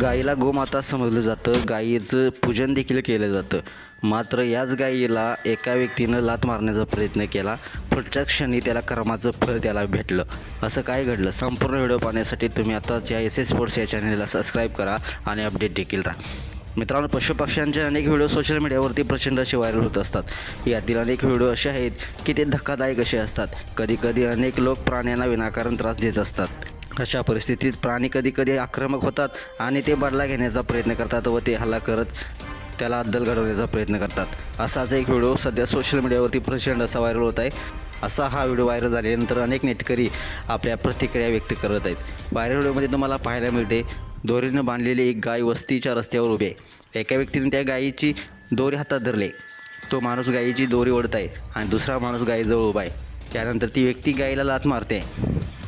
गाईला गोमाता समजलं जातं. गाईचं पूजन देखील केलं जातं. मात्र याच गाईला एका व्यक्तीनं लात मारण्याचा प्रयत्न केला. पुढच्या क्षणी त्याला कर्माचं फळ त्याला भेटलं. असं काय घडलं? संपूर्ण व्हिडिओ पाहण्यासाठी तुम्ही आताच्या एस एस स्पोर्ट्स या चॅनलला सबस्क्राईब करा आणि अपडेट देखील राहा. मित्रांनो पशुपक्ष्यांचे अनेक व्हिडिओ सोशल मीडियावरती प्रचंड असे व्हायरल होत असतात. यातील अनेक व्हिडिओ असे आहेत की ते धक्कादायक असे असतात. कधीकधी अनेक लोक प्राण्यांना विनाकारण त्रास देत असतात. अशा परिस्थितीत प्राणी कधीकधी आक्रमक होतात आणि ते बदला घेण्याचा प्रयत्न करतात व ते हल्ला करत त्याला अद्दल घडवण्याचा प्रयत्न करतात. असाच एक व्हिडिओ सध्या सोशल मीडियावरती प्रचंड असा व्हायरल होत आहे. असा हा व्हिडिओ व्हायरल झाल्यानंतर अनेक नेटकरी आपल्या प्रतिक्रिया व्यक्त करत आहेत. व्हायरल व्हिडिओमध्ये तुम्हाला पाहायला मिळते दोरीनं बांधलेली एक गाय वस्तीच्या रस्त्यावर उभी आहे. एका व्यक्तीने त्या गायीची दोरी हातात धरले. तो माणूस गायीची दोरी ओढत आहे आणि दुसरा माणूस गायीजवळ उभा आहे. त्यानंतर ती व्यक्ती गायीला लात मारते.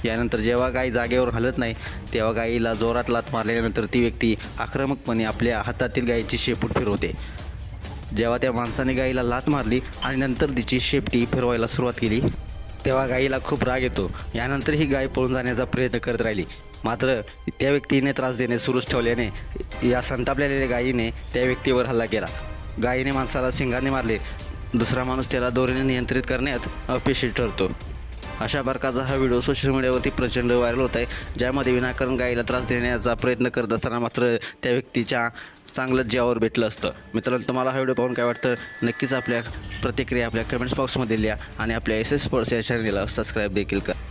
यानंतर जेव्हा गाय जागेवर हलत नाही तेव्हा गायीला जोरात लात मारल्यानंतर ती व्यक्ती आक्रमकपणे आपल्या हातातील गायीची शेपूट फिरवते. जेव्हा त्या माणसाने गाईला लात मारली आणि नंतर तिची शेपटी फिरवायला सुरुवात केली तेव्हा गाईला खूप राग येतो. यानंतर ही गाय पळून जाण्याचा प्रयत्न करत राहिली. मात्र त्या व्यक्तीने त्रास देणे सुरूच ठेवल्याने या संतापलेल्या गायीने त्या व्यक्तीवर हल्ला केला. गायीने माणसाला शिंगाने मारले. दुसरा माणूस त्याला दोरीने नियंत्रित करण्यात अपयशी ठरतो. अशा प्रकारचा हा व्हिडिओ सोशल मीडियावरती प्रचंड व्हायरल होत आहे. ज्यामध्ये विनाकारण गायीला त्रास देण्याचा प्रयत्न करत असताना मात्र त्या व्यक्तीच्या चांगलं जीवावर भेटलं असतं. मित्रांनो तुम्हाला हा व्हिडिओ पाहून काय वाटतं? नक्कीच आपल्या प्रतिक्रिया आपल्या कमेंट्स बॉक्समध्ये लिहा आणि आपल्या एस एस स्पोर्ट्स या चॅनलला सबस्क्राईब देखील करा.